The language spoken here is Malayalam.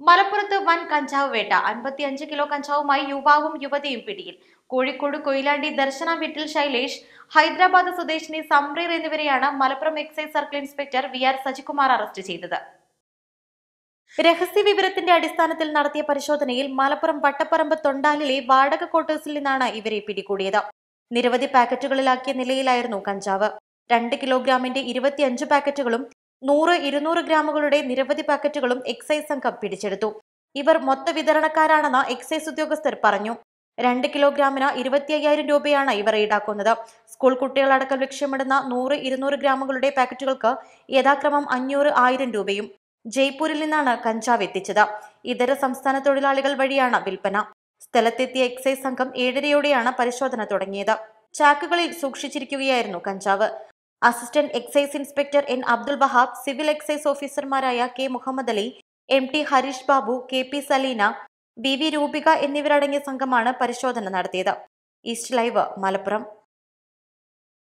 മലപ്പുറത്ത് വൻ കഞ്ചാവ് വേട്ട. അൻപത്തിയഞ്ച് കിലോ കഞ്ചാവുമായി യുവാവും യുവതിയും പിടിയിൽ. കോഴിക്കോട് കൊയിലാണ്ടി ദർശന വീട്ടിൽ ശൈലേഷ് ഹൈദരാബാദ് സ്വദേശിനി സംറീർ എന്നിവരെയാണ് Malappuram excise circle inspector V R Sajikumar arrest ചെയ്തത്. രഹസ്യ വിവരത്തിന്റെ അടിസ്ഥാനത്തിൽ നടത്തിയ പരിശോധനയിൽ മലപ്പുറം വട്ടപ്പറമ്പ് തൊണ്ടാലിലെ വാടക ക്വാർട്ടേഴ്സിൽ നിന്നാണ് ഇവരെ പിടികൂടിയത്. നിരവധി പാക്കറ്റുകളിലാക്കിയ നിലയിലായിരുന്നു കഞ്ചാവ്. രണ്ട് കിലോഗ്രാമിന്റെ ഇരുപത്തിയഞ്ച് പാക്കറ്റുകളും നൂറ് ഇരുന്നൂറ് ഗ്രാമുകളുടെ നിരവധി പാക്കറ്റുകളും എക്സൈസ് സംഘം പിടിച്ചെടുത്തു. ഇവർ മൊത്ത വിതരണക്കാരാണെന്ന് എക്സൈസ് ഉദ്യോഗസ്ഥർ പറഞ്ഞു. രണ്ട് കിലോഗ്രാമിന് ഇരുപത്തി അയ്യായിരം രൂപയാണ് ഇവർ ഈടാക്കുന്നത്. സ്കൂൾ കുട്ടികളടക്കം ലക്ഷ്യമിടുന്ന നൂറ് ഇരുന്നൂറ് ഗ്രാമുകളുടെ പാക്കറ്റുകൾക്ക് യഥാക്രമം അഞ്ഞൂറ് ആയിരം രൂപയും ജയ്പൂരിൽ നിന്നാണ് കഞ്ചാവ് എത്തിച്ചത്. ഇതര സംസ്ഥാന തൊഴിലാളികൾ വഴിയാണ് വിൽപ്പന. സ്ഥലത്തെത്തിയ എക്സൈസ് സംഘം ഏഴരയോടെയാണ് പരിശോധന തുടങ്ങിയത്. ചാക്കുകളിൽ സൂക്ഷിച്ചിരിക്കുകയായിരുന്നു കഞ്ചാവ്. Assistant excise inspector N Abdul Wahab civil excise ഓഫീസർമാരായ K Muhammad Ali M T Harish Babu K P Salina V V Roopika എന്നിവരടങ്ങിയ സംഘമാണ് പരിശോധന നടത്തിയത്. East Live Malappuram.